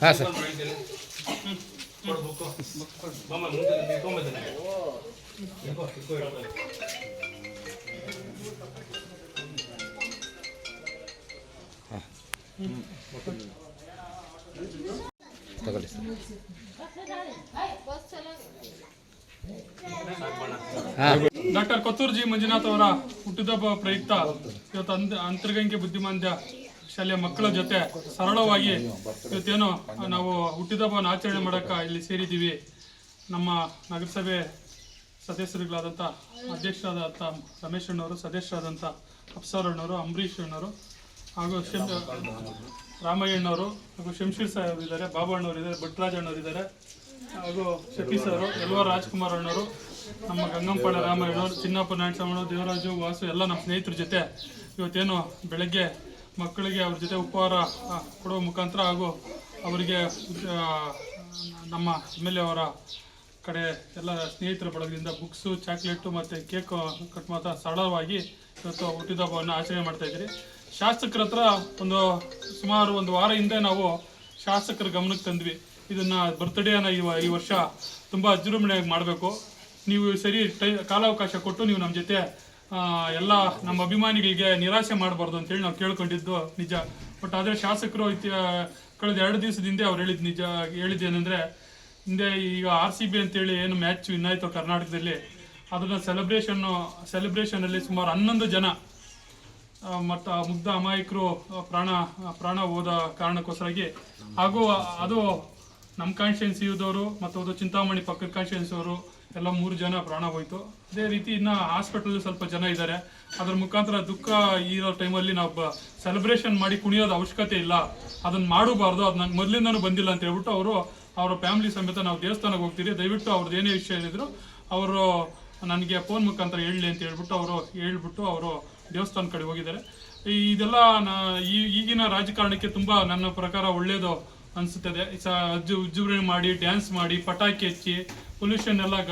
ಹಾಂ ಸರ್ ತಗೊಳ್ಳಿ sir doctor ಕೊತ್ತೂರ್ಜಿ Manjunath ಅವರ ಹುಟ್ಟಿದಬ್ಬ ಪ್ರಯುಕ್ತ ಇವತ್ತು ಅಂತರ್ಗಂಗೆ ಬುದ್ಧಿಮಾಂದ್ಯ ಶಾಲೆಯ ಮಕ್ಕಳ ಜೊತೆ ಸರಳವಾಗಿ ಇವತ್ತೇನು ನಾವು ಹುಟ್ಟಿದ ಹುಟ್ಟಿದಬ್ಬವನ್ನು ಆಚರಣೆ ಮಾಡೋಕೆ ಇಲ್ಲಿ ಸೇರಿದ್ದೀವಿ. ನಮ್ಮ ನಗರಸಭೆ ಸದಸ್ಯರುಗಳಾದಂಥ ಅಧ್ಯಕ್ಷರಾದಂಥ ರಮೇಶ್ ಅಣ್ಣವರು ಸದಸ್ಯರಾದಂಥ ಅಪ್ಸರ್ ಅಣ್ಣವರು ಅಂಬರೀಷ್ ಅಣ್ಣವರು ಹಾಗೂ ಶಂ ರಾಮಯ್ಯಣ್ಣವರು ಹಾಗೂ ಶಂಶೀರ್ ಸಾಹೇಬ್ ಇದ್ದಾರೆ ಬಾಬು ಅಣ್ಣವರು ಇದ್ದಾರೆ ಭಟ್ರಾಜ್ ಅಣ್ಣವರು ಇದ್ದಾರೆ ಹಾಗೂ ಶಫೀಸ್ ಸರ್ ಎಲ್ವ ರಾಜ್ಕುಮಾರ್ ಅಣ್ಣವರು ನಮ್ಮ ಗಂಗಂಪಳ ರಾಮಯ್ಯಣ್ಣವರು ಚಿನ್ನಪ್ಪ ನಾಯಕಸ್ವಾಮಿ ದೇವರಾಜು, ವಾಸು, ಎಲ್ಲ ನಮ್ಮ ಸ್ನೇಹಿತರ ಜೊತೆ ಇವತ್ತೇನು ಬೆಳಗ್ಗೆ ಮಕ್ಕಳಿಗೆ ಅವ್ರ ಜೊತೆ ಉಪಹಾರ ಕೊಡುವ ಮುಖಾಂತರ ಹಾಗೂ ಅವರಿಗೆ ನಮ್ಮ ಎಂ ಎಲ್ ಎ ಅವರ ಕಡೆ ಎಲ್ಲ ಸ್ನೇಹಿತರ ಬಳಗದಿಂದ ಬುಕ್ಸು ಚಾಕ್ಲೇಟು ಮತ್ತು ಕೇಕು ಕಟ್ ಮಾತ್ರ ಸರಳವಾಗಿ ಇವತ್ತು ಹುಟ್ಟಿದ ಹಬ್ಬವನ್ನು ಆಚರಣೆ ಮಾಡ್ತಾ ಇದ್ದೀರಿ. ಶಾಸಕರ ಹತ್ರ ಒಂದು ಸುಮಾರು ಒಂದು ವಾರ ಹಿಂದೆ ನಾವು ಶಾಸಕರ ಗಮನಕ್ಕೆ ತಂದ್ವಿ. ಇದನ್ನ ಬರ್ತ್ಡೇನ ಈ ಈ ವರ್ಷ ತುಂಬ ಅಜ್ಜುರುಮಣೆಯಾಗಿ ಮಾಡಬೇಕು. ನೀವು ಸರಿ ಕಾಲಾವಕಾಶ ಕೊಟ್ಟು ನೀವು ನಮ್ಮ ಜೊತೆ ಎಲ್ಲ ನಮ್ಮ ಅಭಿಮಾನಿಗಳಿಗೆ ನಿರಾಶೆ ಮಾಡಬಾರ್ದು ಅಂತೇಳಿ ನಾವು ಕೇಳ್ಕೊಂಡಿದ್ದು ನಿಜ. ಬಟ್ ಆದರೆ ಶಾಸಕರು ಕಳೆದ ಎರಡು ದಿವಸದಿಂದ ಅವ್ರು ಹೇಳಿದ್ ನಿಜ, ಹೇಳಿದ್ದೇನೆಂದರೆ, ಹಿಂದೆ ಈಗ ಆರ್ ಸಿ ಬಿ ಅಂತೇಳಿ ಏನು ಮ್ಯಾಚ್ ವಿನ್ ಆಯಿತು ಕರ್ನಾಟಕದಲ್ಲಿ, ಅದನ್ನ ಸೆಲೆಬ್ರೇಷನ್ನು ಸೆಲೆಬ್ರೇಷನಲ್ಲಿ ಸುಮಾರು ಹನ್ನೊಂದು ಜನ ಮತ್ತು ಮುಗ್ಧ ಅಮಾಯಕರು ಪ್ರಾಣ ಪ್ರಾಣ ಹೋದ ಕಾರಣಕ್ಕೋಸ್ಕರಾಗಿ ಹಾಗೂ ಅದು ನಮ್ಮ ಕಾನ್ಸ್ಟಿಟ್ಯೂನ್ಸಿ ಇದ್ದವರು ಮತ್ತು ಅದು ಚಿಂತಾಮಣಿ ಪಕ್ಕದ ಕಾನ್ಸ್ಟಿಟ್ಯೂನ್ಸಿ ಅವರು ಎಲ್ಲ ಮೂರು ಜನ ಪ್ರಾಣ ಹೋಯ್ತು. ಅದೇ ರೀತಿ ಇನ್ನು ಹಾಸ್ಪಿಟಲ್ ಸ್ವಲ್ಪ ಜನ ಇದ್ದಾರೆ ಅದ್ರ ಮುಖಾಂತರ ದುಃಖ ಇರೋ ಟೈಮಲ್ಲಿ ನಾವು ಸೆಲೆಬ್ರೇಷನ್ ಮಾಡಿ ಕುಣಿಯೋದು ಅವಶ್ಯಕತೆ ಇಲ್ಲ. ಅದನ್ನ ಮಾಡಬಾರ್ದು ಅದು ನಂಗೆ ಮೊದಲಿಂದನೂ ಬಂದಿಲ್ಲ ಅಂತ ಹೇಳ್ಬಿಟ್ಟು ಅವರು ಅವರ ಫ್ಯಾಮಿಲಿ ಸಮೇತ ನಾವು ದೇವಸ್ಥಾನಕ್ಕೆ ಹೋಗ್ತೀರಿ ದಯವಿಟ್ಟು ಅವ್ರದ್ದು ಏನೇ ವಿಷಯ ಹೇಳಿದ್ರು ಅವರು ನನಗೆ ಫೋನ್ ಮುಖಾಂತರ ಹೇಳಲಿ ಅಂತ ಹೇಳ್ಬಿಟ್ಟು ಅವರು ಹೇಳ್ಬಿಟ್ಟು ಅವರು ದೇವಸ್ಥಾನ ಕಡೆ ಹೋಗಿದ್ದಾರೆ. ಇದೆಲ್ಲ ನಾ- ಈಗಿನ ರಾಜಕಾರಣಕ್ಕೆ ತುಂಬಾ ನನ್ನ ಪ್ರಕಾರ ಒಳ್ಳೇದು ಅನಿಸುತ್ತದೆ. ವಿಜೃಂಭಣೆ ಮಾಡಿ ಡ್ಯಾನ್ಸ್ ಮಾಡಿ ಪಟಾಕಿ ಹಚ್ಚಿ ಪೊಲ್ಯೂಷನ್ ಎಲ್ಲ